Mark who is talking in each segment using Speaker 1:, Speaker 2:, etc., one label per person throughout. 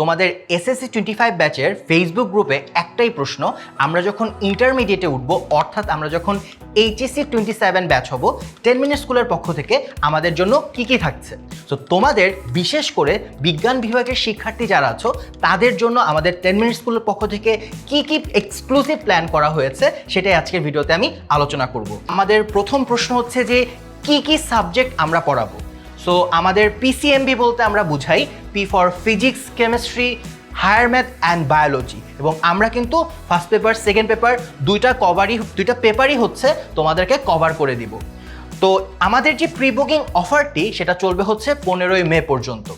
Speaker 1: তোমাদের SSC twenty five ব্যাচের Facebook গ্রুপে একটাই প্রশ্ন, আমরা যখন ইন্টারমিডিয়েটে উঠবো, অর্থাৎ আমরা যখন এইচএসসি টোয়েন্টি সেভেন ব্যাচ হব টেন মিনিট স্কুলের পক্ষ থেকে আমাদের জন্য কি কি থাকছে? তো তোমাদের বিশেষ করে বিজ্ঞান বিভাগের শিক্ষার্থী যারা আছো, তাদের জন্য আমাদের টেন মিনিট স্কুলের পক্ষ থেকে কি কি এক্সক্লুসিভ প্ল্যান করা হয়েছে, সেটাই আজকের ভিডিওতে আমি আলোচনা করব। আমাদের প্রথম প্রশ্ন হচ্ছে যে, কি কি সাবজেক্ট আমরা পড়াবো? সো আমাদের পিসিএমবি বলতে আমরা বুঝাই P for physics chemistry higher math and biology এবং আমরা কিন্তু ফার্স্ট পেপার সেকেন্ড পেপার দুইটা কভারই দুইটা পেপারই হচ্ছে তোমাদেরকে কভার করে দিব। তো আমাদের যে প্রি বুকিং অফারটি সেটা চলবে হচ্ছে পনেরোই মে পর্যন্ত।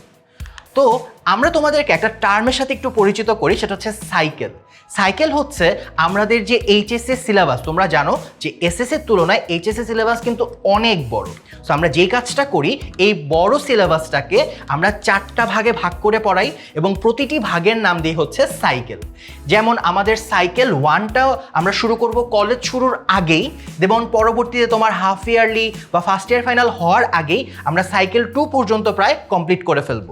Speaker 1: তো আমরা তোমাদেরকে একটা টার্মের সাথে একটু পরিচিত করি, সেটা হচ্ছে সাইকেল। সাইকেল হচ্ছে আমাদের যে এইচএসএস সিলেবাস তোমরা জানো যে এসএস এর তুলনায় এইচএসএস সিলেবাস কিন্তু অনেক বড়। সো আমরা যেই কাজটা করি, এই বড় সিলেবাসটাকে আমরা চারটা ভাগে ভাগ করে পড়াই এবং প্রতিটি ভাগের নাম দিয়ে হচ্ছে সাইকেল। যেমন আমাদের সাইকেল ওয়ানটাও আমরা শুরু করব কলেজ শুরুর আগেই এবং পরবর্তীতে তোমার হাফ ইয়ারলি বা ফার্স্ট ইয়ার ফাইনাল হওয়ার আগেই আমরা সাইকেল টু পর্যন্ত প্রায় কমপ্লিট করে ফেলব।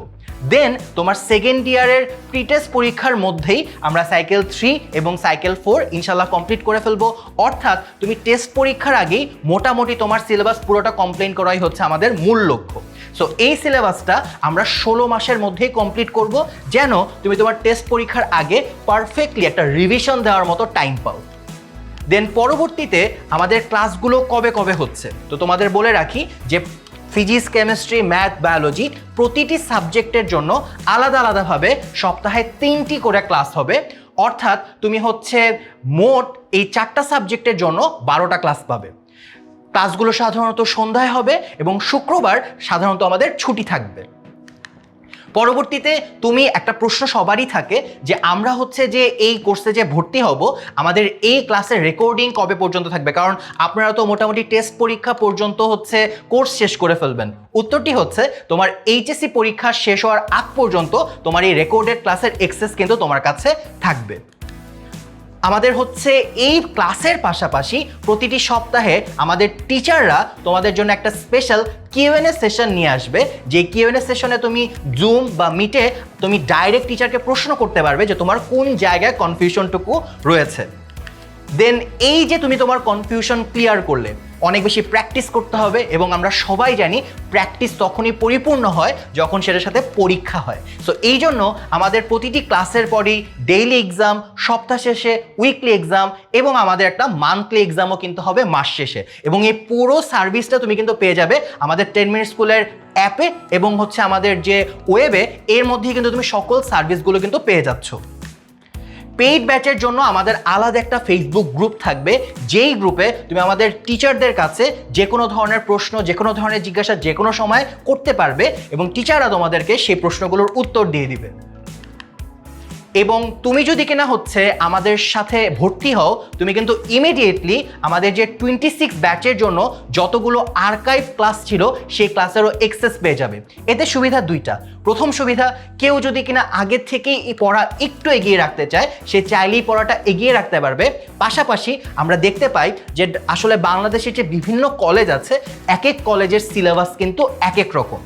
Speaker 1: দেন তোমার সেকেন্ড ইয়ারের প্রিটেস্ট পরীক্ষার মধ্যেই আমরা সাইকেল থ্রি এবং সাইকেল ফোর ইনশাল্লাহ কমপ্লিট করে ফেলব। অর্থাৎ, তুমি টেস্ট পরীক্ষার আগেই মোটামুটি তোমার সিলেবাস পুরোটা কমপ্লেন করাই হচ্ছে আমাদের মূল লক্ষ্য। সো এই সিলেবাসটা আমরা ষোলো মাসের মধ্যেই কমপ্লিট করব, যেন তুমি তোমার টেস্ট পরীক্ষার আগে পারফেক্টলি একটা রিভিশন দেওয়ার মতো টাইম পাও। দেন পরবর্তীতে আমাদের ক্লাসগুলো কবে কবে হচ্ছে? তো তোমাদের বলে রাখি যে ফিজিক্স, কেমিস্ট্রি, ম্যাথ, বায়োলজি প্রতিটি সাবজেক্টের জন্য আলাদা আলাদাভাবে সপ্তাহে তিনটি করে ক্লাস হবে। অর্থাৎ তুমি হচ্ছে মোট এই চারটা সাবজেক্টের জন্য বারোটা ক্লাস পাবে। ক্লাসগুলো সাধারণত সন্ধ্যায় হবে এবং শুক্রবার সাধারণত আমাদের ছুটি থাকবে। পরবর্তীতে তুমি একটা প্রশ্ন সবারই থাকে যে আমরা হচ্ছে যে এই কোর্সে যে ভর্তি হব, আমাদের এই ক্লাসের রেকর্ডিং কবে পর্যন্ত থাকবে? কারণ আপনারা তো মোটামুটি টেস্ট পরীক্ষা পর্যন্ত হচ্ছে কোর্স শেষ করে ফেলবেন। উত্তরটি হচ্ছে, তোমার এইচএসসি পরীক্ষা শেষ হওয়ার আগ পর্যন্ত তোমার এই রেকর্ডেড ক্লাসের এক্সেস কিন্তু তোমার কাছে থাকবে। আমাদের হচ্ছে এই ক্লাসের পাশাপাশি প্রতিটি সপ্তাহে আমাদের টিচাররা তোমাদের জন্য একটা স্পেশাল কিউএনএ সেশন নিয়ে আসবে। যে কিউএনএ সেশনে তুমি জুম বা মিটে তুমি ডাইরেক্ট টিচারকে প্রশ্ন করতে পারবে যে তোমার কোন জায়গায় কনফিউশনটুকু রয়েছে। দেন এই যে তুমি তোমার কনফিউশন ক্লিয়ার করলে, অনেক বেশি প্র্যাকটিস করতে হবে এবং আমরা সবাই জানি প্র্যাকটিস তখনই পরিপূর্ণ হয় যখন সেটার সাথে পরীক্ষা হয়। সো এই জন্য আমাদের প্রতিটি ক্লাসের পরই ডেইলি এক্সাম সপ্তাহ শেষে উইকলি এক্সাম এবং আমাদের একটা মান্থলি এক্সামও কিন্তু হবে মাস শেষে। এবং এই পুরো সার্ভিসটা তুমি কিন্তু পেয়ে যাবে আমাদের টেন মিনিট স্কুলের অ্যাপে এবং হচ্ছে আমাদের যে ওয়েবে এর মধ্যেই কিন্তু তুমি সকল সার্ভিসগুলো কিন্তু পেয়ে যাচ্ছ। পেইড ব্যাচের জন্য আমাদের আলাদা একটা ফেসবুক গ্রুপ থাকবে। যেই গ্রুপে তুমি আমাদের টিচারদের কাছে যে কোনো ধরনের প্রশ্ন যে কোনো ধরনের জিজ্ঞাসা যে কোনো সময় করতে পারবে এবং টিচাররা তোমাদেরকে সেই প্রশ্নগুলোর উত্তর দিয়ে দিবে। এবং তুমি যদি কিনা হচ্ছে আমাদের সাথে ভর্তি হও, তুমি কিন্তু ইমিডিয়েটলি আমাদের যে টোয়েন্টি সিক্স ব্যাচের জন্য যতগুলো আর্কাইভ ক্লাস ছিল, সেই ক্লাসেরও এক্সেস পেয়ে যাবে। এতে সুবিধা দুইটা। প্রথম সুবিধা, কেউ যদি কিনা আগের থেকেই পড়া একটু এগিয়ে রাখতে চায়, সে চাইলেই পড়াটা এগিয়ে রাখতে পারবে। পাশাপাশি আমরা দেখতে পাই যে আসলে বাংলাদেশের যে বিভিন্ন কলেজ আছে, এক এক কলেজের সিলেবাস কিন্তু এক এক রকম।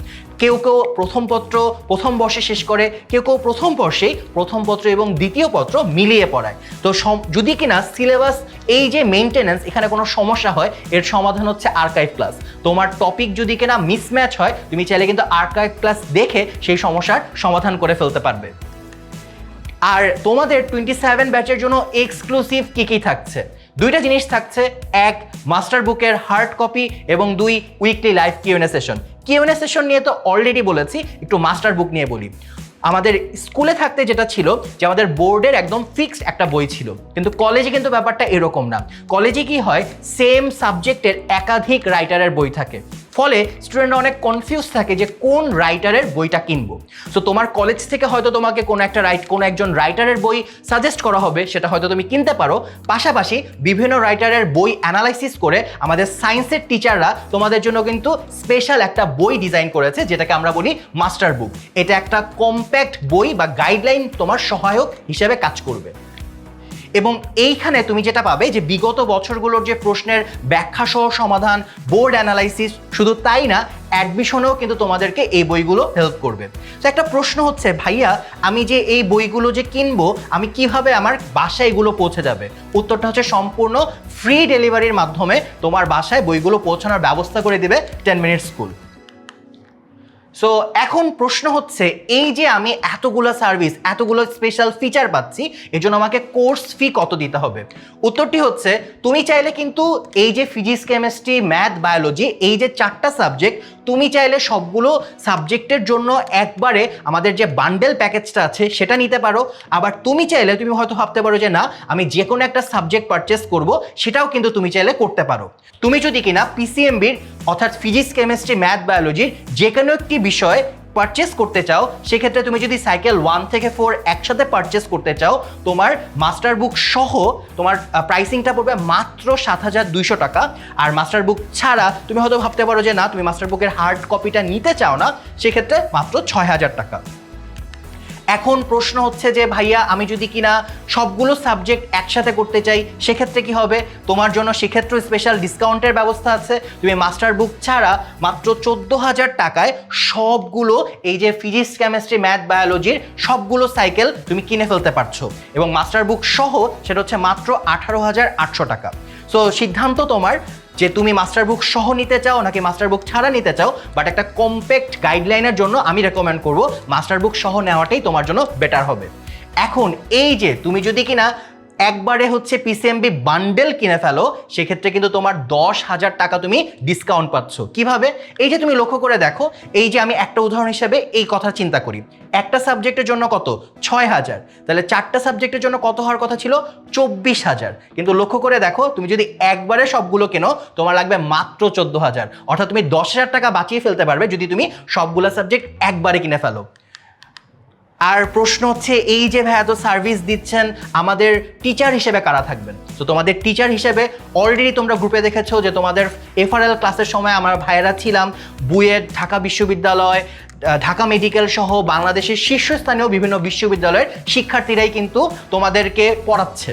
Speaker 1: কেউ কেউ প্রথম পত্র প্রথম বর্ষে শেষ করে, কেউ কেউ প্রথম বর্ষেই প্রথম পত্র এবং দ্বিতীয় পত্র মিলিয়ে পড়ায়। তো যদি কিনা সিলেবাস এই যে মেনটেনেন্স এখানে কোনো সমস্যা হয়, এর সমাধান হচ্ছে আর্কাইভ ক্লাস তোমার টপিক যদি কিনা মিসম্যাচ হয়, তুমি চাইলে কিন্তু আর্কাইভ ক্লাস দেখে সেই সমস্যার সমাধান করে ফেলতে পারবে। আর তোমাদের টোয়েন্টি সেভেন ব্যাচের জন্য এক্সক্লুসিভ কী কী থাকছে? দুইটা জিনিস থাকছে। এক মাস্টার বুকের হার্ড কপি এবং দুই weekly live QnA session QnA session নিয়ে তো অলরেডি বলেছি, একটু মাস্টার বুক নিয়ে বলি। আমাদের স্কুলে থাকতে যেটা ছিল যে আমাদের বোর্ডের একদম ফিক্সড একটা বই ছিল। কিন্তু কলেজে কিন্তু ব্যাপারটা এরকম না। কলেজে কি হয় সেম সাবজেক্টের একাধিক রাইটারের বই থাকে। ফলে স্টুডেন্টরা অনেক কনফিউজ থাকে যে কোন রাইটারের বইটা কিনবো। সো তোমার কলেজ থেকে হয়তো তোমাকে কোনো একটা রাইট কোনো একজন রাইটারের বই সাজেস্ট করা হবে, সেটা হয়তো তুমি কিনতে পারো। পাশাপাশি বিভিন্ন রাইটারের বই অ্যানালাইসিস করে আমাদের সায়েন্সের টিচাররা তোমাদের জন্য কিন্তু স্পেশাল একটা বই ডিজাইন করেছে, যেটাকে আমরা বলি মাস্টার বুক এটা একটা কম্প্যাক্ট বই বা গাইডলাইন তোমার সহায়ক হিসেবে কাজ করবে। এবং এইখানে তুমি যেটা পাবে যে বিগত বছরগুলোর যে প্রশ্নের ব্যাখ্যা সহ সমাধান বোর্ড অ্যানালাইসিস শুধু তাই না অ্যাডমিশনেও কিন্তু তোমাদেরকে এই বইগুলো হেল্প করবে। তো একটা প্রশ্ন হচ্ছে, ভাইয়া, আমি যে এই বইগুলো যে কিনবো, আমি কীভাবে আমার বাসায় এগুলো পৌঁছে যাবে? উত্তরটা হচ্ছে সম্পূর্ণ ফ্রি ডেলিভারির মাধ্যমে তোমার বাসায় বইগুলো পৌঁছানোর ব্যবস্থা করে দেবে টেন মিনিট স্কুল সো এখন প্রশ্ন হচ্ছে, এই যে আমি এতগুলো সার্ভিস এতগুলো স্পেশাল ফিচার পাচ্ছি, এর জন্য আমাকে কোর্স ফি কত দিতে হবে? উত্তরটি হচ্ছে, তুমি চাইলে কিন্তু এই যে ফিজিক্স কেমিস্ট্রি ম্যাথ বায়োলজি এই যে চারটা সাবজেক্ট তুমি চাইলে সবগুলো সাবজেক্টের জন্য একবারে আমাদের যে বান্ডেল প্যাকেজটা আছে, সেটা নিতে পারো। আবার তুমি চাইলে, তুমি হয়তো ভাবতে পারো যে না, আমি যে কোনো একটা সাবজেক্ট পারচেস করব, সেটাও কিন্তু তুমি চাইলে করতে পারো। তুমি যদি কিনা পিসিএমবির অর্থাৎ ফিজিক্স কেমিস্ট্রি ম্যাথ বায়োলজির যে কোনো একটি বিষয় পারচেস করতে চাও, সেক্ষেত্রে তুমি যদি সাইকেল ওয়ান থেকে ফোর একসাথে পারচেস করতে চাও, তোমার মাস্টার বুক সহ তোমার প্রাইসিংটা পড়বে মাত্র সাত হাজার দুইশো টাকা। আর মাস্টার বুক ছাড়া তুমি হয়তো ভাবতে পারো যে না, তুমি মাস্টার বুকের হার্ড কপিটা নিতে চাও না, সেক্ষেত্রে মাত্র ছয় হাজার টাকা। এখন প্রশ্ন হচ্ছে যে, ভাইয়া, আমি যদি কিনা সবগুলো সাবজেক্ট একসাথে করতে চাই, সেক্ষেত্রে কি হবে? তোমার জন্য সেক্ষেত্রে স্পেশাল ডিসকাউন্টের ব্যবস্থা আছে। তুমি মাস্টার বুক ছাড়া মাত্র চোদ্দ হাজার টাকায় সবগুলো, এই যে ফিজিক্স কেমিস্ট্রি ম্যাথ বায়োলজির সবগুলো সাইকেল তুমি কিনে ফেলতে পারছ। এবং মাস্টার বুক সহ সেটা হচ্ছে মাত্র আঠারো হাজার আটশো টাকা। সো সিদ্ধান্ত তোমার যে তুমি মাস্টার বুক সহ নিতে চাও নাকি মাস্টার বুক ছাড়া নিতে চাও বাট একটা কম্প্যাক্ট গাইডলাইনের জন্য আমি রেকমেন্ড করব মাস্টার বুক সহ নেওয়াটাই তোমার জন্য বেটার হবে। এখন, এই যে, তুমি যদি কিনা একবারে হচ্ছে পিসিএমবি বান্ডেল কিনে ফেলো, সেক্ষেত্রে কিন্তু তোমার দশ হাজার টাকা তুমি ডিসকাউন্ট পাচ্ছ। কীভাবে? এই যে তুমি লক্ষ্য করে দেখো, এই যে আমি একটা উদাহরণ হিসেবে এই কথা চিন্তা করি। একটা সাবজেক্টের জন্য কত? ছয় হাজার। তাহলে চারটা সাবজেক্টের জন্য কত হওয়ার কথা ছিল? চব্বিশ হাজার। কিন্তু লক্ষ্য করে দেখো, তুমি যদি একবারে সবগুলো কেনো, তোমার লাগবে মাত্র চোদ্দ হাজার। অর্থাৎ তুমি দশ হাজার টাকা বাঁচিয়ে ফেলতে পারবে যদি তুমি সবগুলো সাবজেক্ট একবারে কিনে ফেলো। আর প্রশ্ন হচ্ছে, এই যে ভাই এত সার্ভিস দিচ্ছেন, আমাদের টিচার হিসেবে কারা থাকবেন? তো তোমাদের টিচার হিসেবে অলরেডি তোমরা গ্রুপে দেখেছ যে তোমাদের এফআরএল ক্লাসের সময় আমার ভাইয়েরা ছিলাম, বুয়েট, ঢাকা বিশ্ববিদ্যালয় ঢাকা মেডিকেল সহ বাংলাদেশের শীর্ষস্থানীয় বিভিন্ন বিশ্ববিদ্যালয়ের শিক্ষার্থীরাই কিন্তু তোমাদেরকে পড়াচ্ছে।